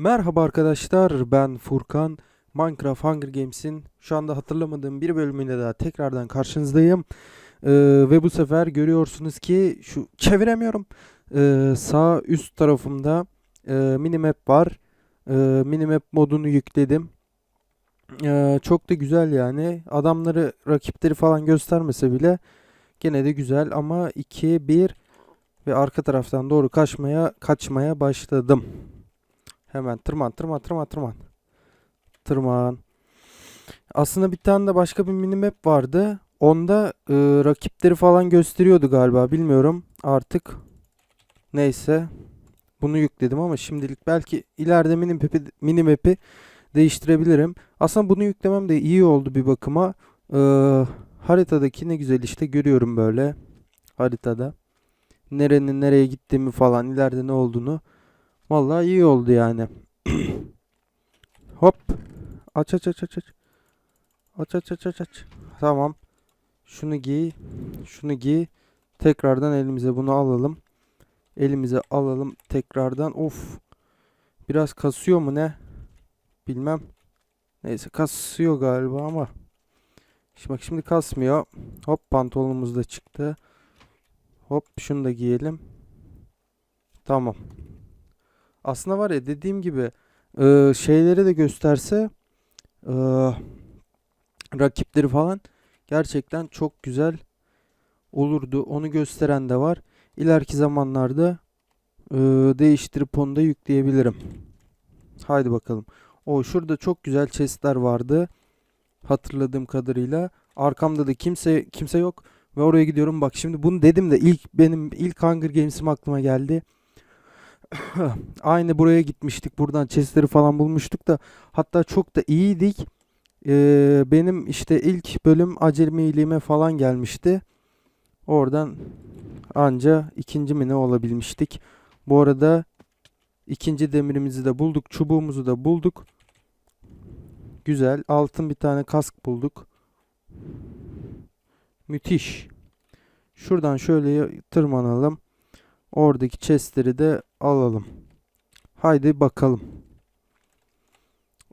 Merhaba arkadaşlar ben Furkan. Minecraft Hunger Games'in şu anda hatırlamadığım bir bölümüyle daha tekrardan karşınızdayım. Ee, ve bu sefer görüyorsunuz ki şu çeviremiyorum. Ee, sağ üst tarafımda e, minimap var. Ee, minimap modunu yükledim. Ee, çok da güzel yani. Adamları rakipleri falan göstermese bile gene de güzel ama 2 1 ve arka taraftan doğru kaçmaya kaçmaya başladım. Hemen tırman tırman tırman tırman. Tırman. Aslında bir tane de başka bir minimap vardı. Onda e, rakipleri falan gösteriyordu galiba. Bilmiyorum artık. Neyse. Bunu yükledim ama şimdilik belki ileride minimap'i minimap'i değiştirebilirim. Aslında bunu yüklemem de iyi oldu bir bakıma. E, haritadaki ne güzel işte görüyorum böyle haritada. Nerenin nereye gittiğimi falan ileride ne olduğunu. Vallahi iyi oldu yani. Hop. Aç aç aç aç aç. Aç aç aç aç aç. Tamam. Şunu giy. Şunu giy. Tekrardan elimize bunu alalım. Elimize alalım tekrardan. Of. Biraz kasıyor mu ne? Bilmem. Neyse kasıyor galiba ama. Şimdi bak şimdi kasmıyor. Hop pantolonumuz da çıktı. Hop şunu da giyelim. Tamam. Aslında var ya dediğim gibi e, şeyleri de gösterse e, rakipleri falan gerçekten çok güzel olurdu. Onu gösteren de var. İleriki zamanlarda e, değiştirip onu da yükleyebilirim. Haydi bakalım. O şurada çok güzel chestler vardı. Hatırladığım kadarıyla. Arkamda da kimse kimse yok ve oraya gidiyorum. Bak şimdi bunu dedim de ilk benim ilk Hunger Games'im aklıma geldi. Aynı buraya gitmiştik. Buradan chestleri falan bulmuştuk da hatta çok da iyiydik. Ee, benim işte ilk bölüm acemiliğime falan gelmişti. Oradan anca ikinci mi ne olabilmiştik. Bu arada ikinci demirimizi de bulduk. Çubuğumuzu da bulduk. Güzel. Altın bir tane kask bulduk. Müthiş. Şuradan şöyle tırmanalım. Oradaki chestleri de alalım. Haydi bakalım.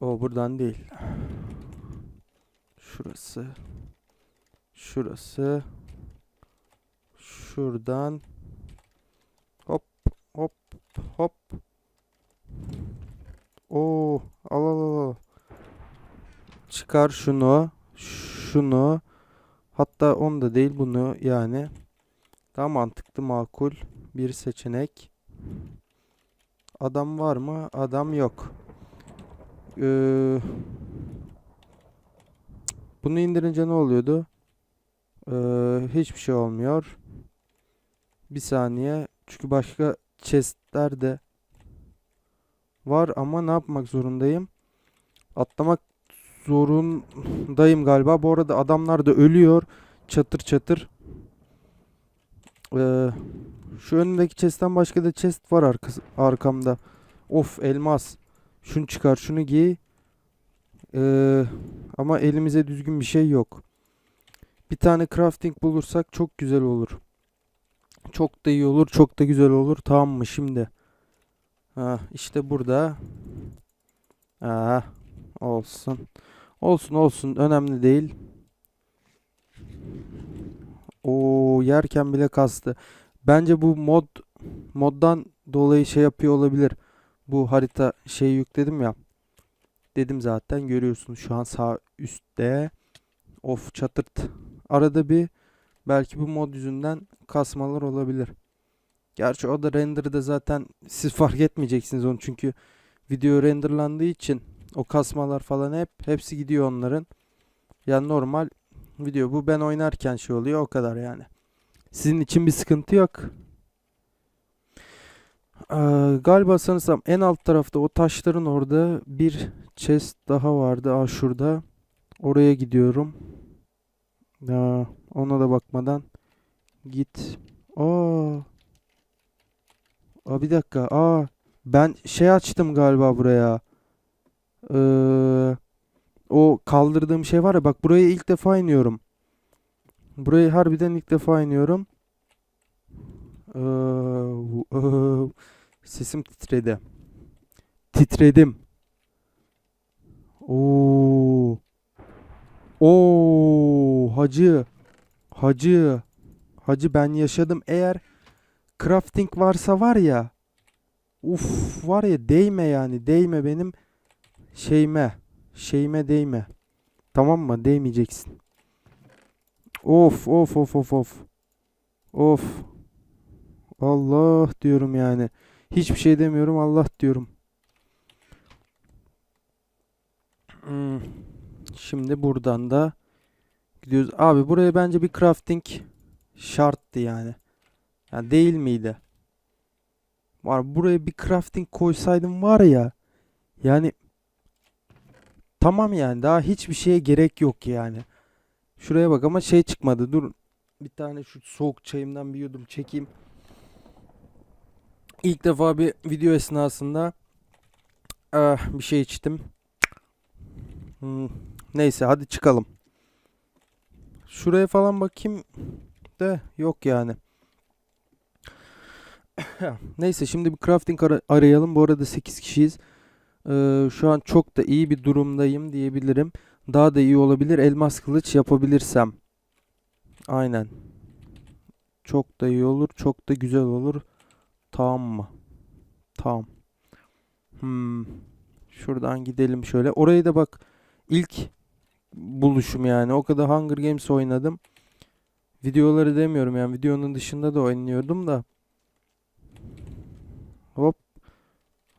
O buradan değil. Şurası. Şurası. Şuradan. Hop hop hop. Oo, al al al. Çıkar şunu. Şunu. Hatta onu da değil bunu yani. Daha mantıklı makul bir seçenek. Adam var mı? Adam yok. Ee, bunu indirince ne oluyordu? Ee, hiçbir şey olmuyor. Bir saniye. Çünkü başka chestler de var ama ne yapmak zorundayım? Atlamak zorundayım galiba. Bu arada adamlar da ölüyor. Çatır çatır. Ee, şu önümdeki chest'ten başka da chest var arkası, arkamda. Of elmas. Şunu çıkar, şunu giy. Ee, ama elimize düzgün bir şey yok. Bir tane crafting bulursak çok güzel olur. Çok da iyi olur, çok da güzel olur. Tamam mı şimdi? Ha, işte burada. Aa, olsun. Olsun olsun önemli değil. O yerken bile kastı. Bence bu mod moddan dolayı şey yapıyor olabilir. Bu harita şey yükledim ya. Dedim zaten görüyorsunuz şu an sağ üstte. Of çatırt. Arada bir belki bu mod yüzünden kasmalar olabilir. Gerçi o da render'da zaten siz fark etmeyeceksiniz onu çünkü video renderlandığı için o kasmalar falan hep hepsi gidiyor onların. Yani normal video bu ben oynarken şey oluyor o kadar yani. Sizin için bir sıkıntı yok. Ee, galiba sanırsam en alt tarafta o taşların orada bir chest daha vardı. Aa şurada. Oraya gidiyorum. Aa, ona da bakmadan git. Aa. Aa bir dakika. Aa ben şey açtım galiba buraya. Ee, o kaldırdığım şey var ya bak buraya ilk defa iniyorum. Burayı harbiden ilk defa iniyorum. Ee, sesim titredi. titredim. Oo. Oo, hacı. Hacı. Hacı ben yaşadım. Eğer crafting varsa var ya. Uf var ya değme yani. Değme benim şeyime. Şeyime değme. Tamam mı? Değmeyeceksin. Of of of of of. Of. Allah diyorum yani. Hiçbir şey demiyorum Allah diyorum. Hmm. Şimdi buradan da gidiyoruz. Abi buraya bence bir crafting şarttı yani. Yani değil miydi? Var buraya bir crafting koysaydım var ya. Yani tamam yani daha hiçbir şeye gerek yok yani. Şuraya bak ama şey çıkmadı. Dur. Bir tane şu soğuk çayımdan bir yudum çekeyim. İlk defa bir video esnasında ah, bir şey içtim. Hmm, Neyse hadi çıkalım. Şuraya falan bakayım de yok yani. Neyse şimdi bir crafting ara- arayalım. Bu arada 8 kişiyiz. Ee, şu an çok da iyi bir durumdayım diyebilirim. Daha da iyi olabilir. Elmas kılıç yapabilirsem. Aynen. Çok da iyi olur. Çok da güzel olur. Tamam mı? Tamam. Hmm. Şuradan gidelim şöyle. Orayı da bak ilk buluşum yani. O kadar Hunger Games oynadım. Videoları demiyorum yani. Videonun dışında da oynuyordum da. Hop.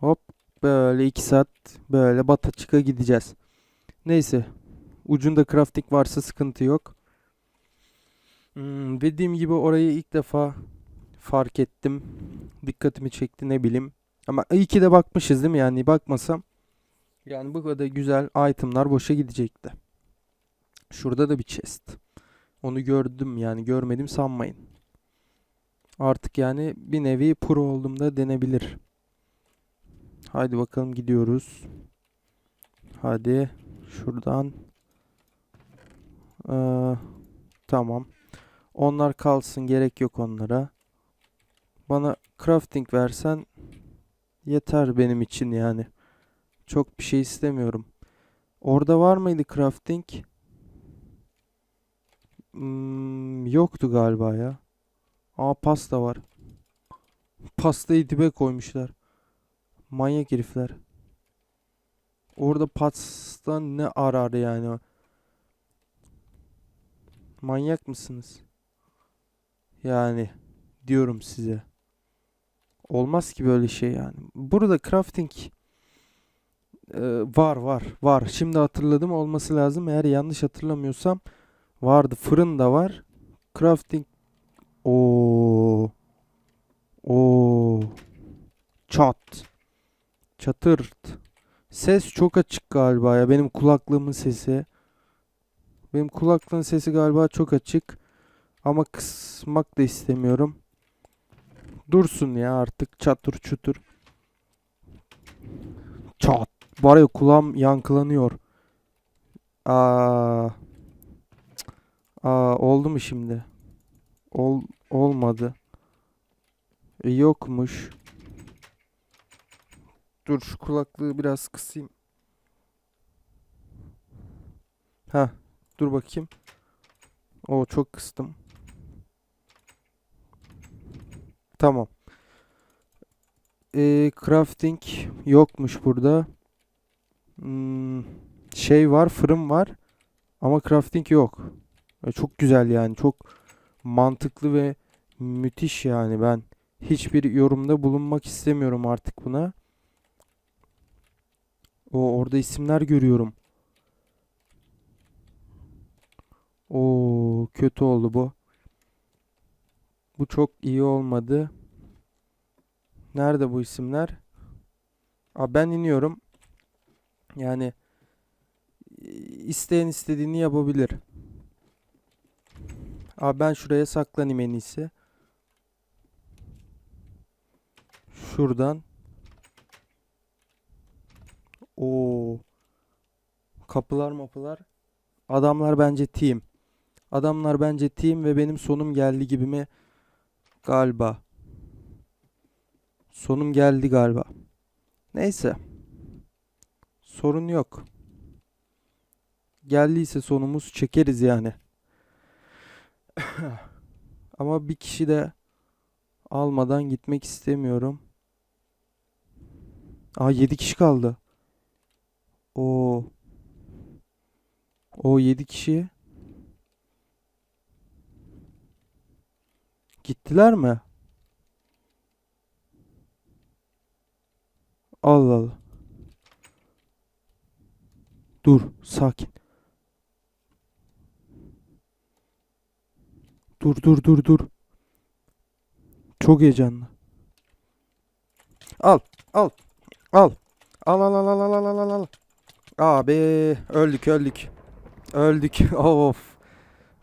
Hop. Böyle 2 saat böyle bata çıka gideceğiz. Neyse. Ucunda crafting varsa sıkıntı yok. Hmm, dediğim gibi orayı ilk defa fark ettim. Dikkatimi çekti ne bileyim. Ama iyi ki de bakmışız değil mi yani bakmasam. Yani bu kadar güzel itemlar boşa gidecekti. Şurada da bir chest. Onu gördüm yani görmedim sanmayın. Artık yani bir nevi pro oldum da denebilir. Haydi bakalım gidiyoruz. Hadi şuradan. Ee, tamam. Onlar kalsın gerek yok onlara. Bana crafting versen yeter benim için yani. Çok bir şey istemiyorum. Orada var mıydı crafting? Hmm, yoktu galiba ya. Aa pasta var. Pastayı dibe koymuşlar. Manyak herifler. Orada pasta ne arar yani? Manyak mısınız? Yani diyorum size. Olmaz ki böyle şey yani. Burada crafting e, var var var. Şimdi hatırladım olması lazım. Eğer yanlış hatırlamıyorsam vardı. Fırın da var. Crafting o o çat çatırt. Ses çok açık galiba ya. Benim kulaklığımın sesi. Benim kulaklığın sesi galiba çok açık. Ama kısmak da istemiyorum. Dursun ya artık çatır çutur. Çat. Var ya kulağım yankılanıyor. Aa. Aa oldu mu şimdi? Ol olmadı. E, yokmuş. Dur şu kulaklığı biraz kısayım. Ha, dur bakayım. O çok kıstım. Tamam. Ee, crafting yokmuş burada. Hmm, şey var, fırın var. Ama crafting yok. E, çok güzel yani. Çok mantıklı ve müthiş yani. Ben hiçbir yorumda bulunmak istemiyorum artık buna. O orada isimler görüyorum. O kötü oldu bu. Bu çok iyi olmadı. Nerede bu isimler? Aa, ben iniyorum. Yani isteyen istediğini yapabilir. Aa, ben şuraya saklanayım en iyisi. Şuradan. O kapılar mapılar. Adamlar bence team. Adamlar bence team ve benim sonum geldi gibi mi? Galiba. Sonum geldi galiba. Neyse. Sorun yok. Geldiyse sonumuz çekeriz yani. Ama bir kişi de almadan gitmek istemiyorum. Aa 7 kişi kaldı. O o 7 kişi gittiler mi? Allah Allah. Dur, sakin. Dur, dur, dur, dur. Çok heyecanlı. Al, al, al. Al, al, al, al, al, al, al. Abi, öldük, öldük. Öldük. Of.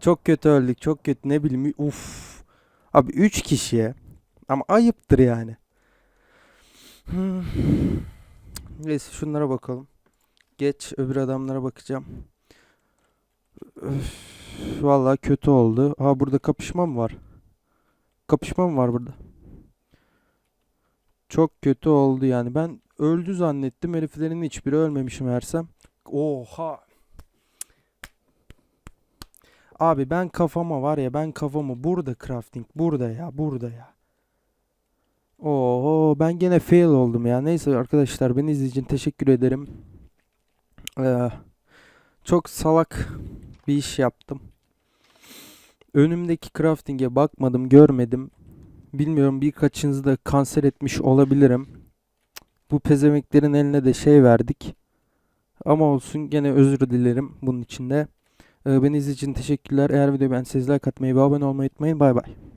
Çok kötü öldük, çok kötü. Ne bileyim, uf. Abi 3 kişiye. Ama ayıptır yani. Hmm. Neyse şunlara bakalım. Geç öbür adamlara bakacağım. Öf, vallahi kötü oldu. Ha burada kapışma mı var? Kapışma mı var burada? Çok kötü oldu yani. Ben öldü zannettim. Heriflerin hiçbiri ölmemiş meğersem. Oha. Abi ben kafama var ya ben kafamı burada crafting burada ya burada ya. Oo ben gene fail oldum ya. Neyse arkadaşlar beni izlediğiniz teşekkür ederim. Ee, çok salak bir iş yaptım. Önümdeki crafting'e bakmadım, görmedim. Bilmiyorum birkaçınızı da kanser etmiş olabilirim. Bu pezemeklerin eline de şey verdik. Ama olsun gene özür dilerim bunun için de. Ee, beni izlediğiniz için teşekkürler. Eğer videoyu beğendiyseniz like atmayı ve abone olmayı unutmayın. Bay bay.